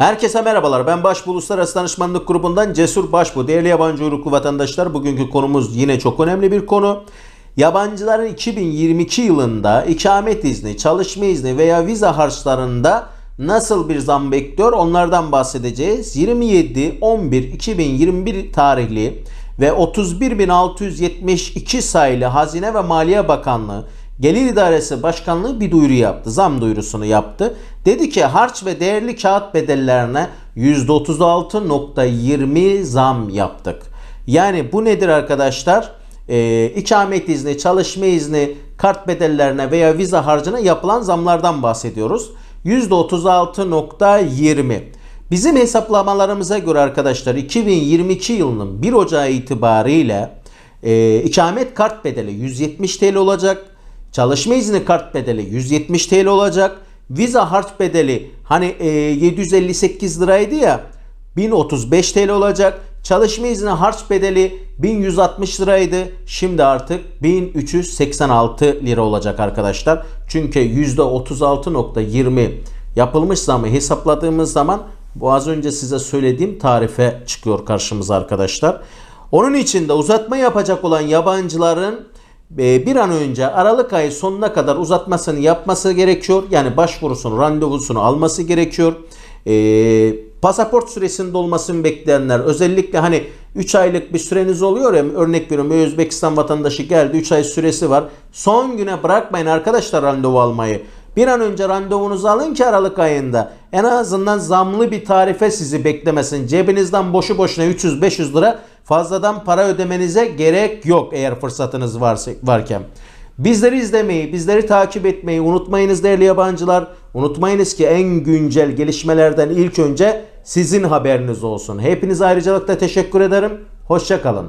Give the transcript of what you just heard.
Herkese merhabalar. Ben Başbu Uluslararası Danışmanlık Grubu'ndan Cesur Başbu. Değerli yabancı uyruklu vatandaşlar bugünkü konumuz yine çok önemli bir konu. Yabancıların 2022 yılında ikamet izni, çalışma izni veya vize harçlarında nasıl bir zam bekliyor onlardan bahsedeceğiz. 27-11-2021 tarihli ve 31.672 sayılı Hazine ve Maliye Bakanlığı Gelir İdaresi Başkanlığı bir duyuru yaptı. Zam duyurusunu yaptı. Dedi ki harç ve değerli kağıt bedellerine %36.20 zam yaptık. Yani bu nedir arkadaşlar? Ee, ikamet izni, çalışma izni, kart bedellerine veya vize harcına yapılan zamlardan bahsediyoruz. %36.20. Bizim hesaplamalarımıza göre arkadaşlar 2022 yılının 1 Ocağı itibariyle e, ikamet kart bedeli 170 TL olacak. Çalışma izni kart bedeli 170 TL olacak. Viza harç bedeli hani e, 758 liraydı ya 1035 TL olacak. Çalışma izni harç bedeli 1160 liraydı. Şimdi artık 1386 lira olacak arkadaşlar. Çünkü %36.20 yapılmış zamı hesapladığımız zaman bu az önce size söylediğim tarife çıkıyor karşımıza arkadaşlar. Onun için de uzatma yapacak olan yabancıların e, bir an önce Aralık ayı sonuna kadar uzatmasını yapması gerekiyor. Yani başvurusunu, randevusunu alması gerekiyor. E, pasaport süresinin dolmasını bekleyenler özellikle hani 3 aylık bir süreniz oluyor ya örnek veriyorum Özbekistan vatandaşı geldi 3 ay süresi var. Son güne bırakmayın arkadaşlar randevu almayı. Bir an önce randevunuzu alın ki Aralık ayında en azından zamlı bir tarife sizi beklemesin. Cebinizden boşu boşuna 300-500 lira fazladan para ödemenize gerek yok eğer fırsatınız varsa, varken. Bizleri izlemeyi, bizleri takip etmeyi unutmayınız değerli yabancılar. Unutmayınız ki en güncel gelişmelerden ilk önce sizin haberiniz olsun. Hepinize ayrıcalıkla teşekkür ederim. Hoşçakalın.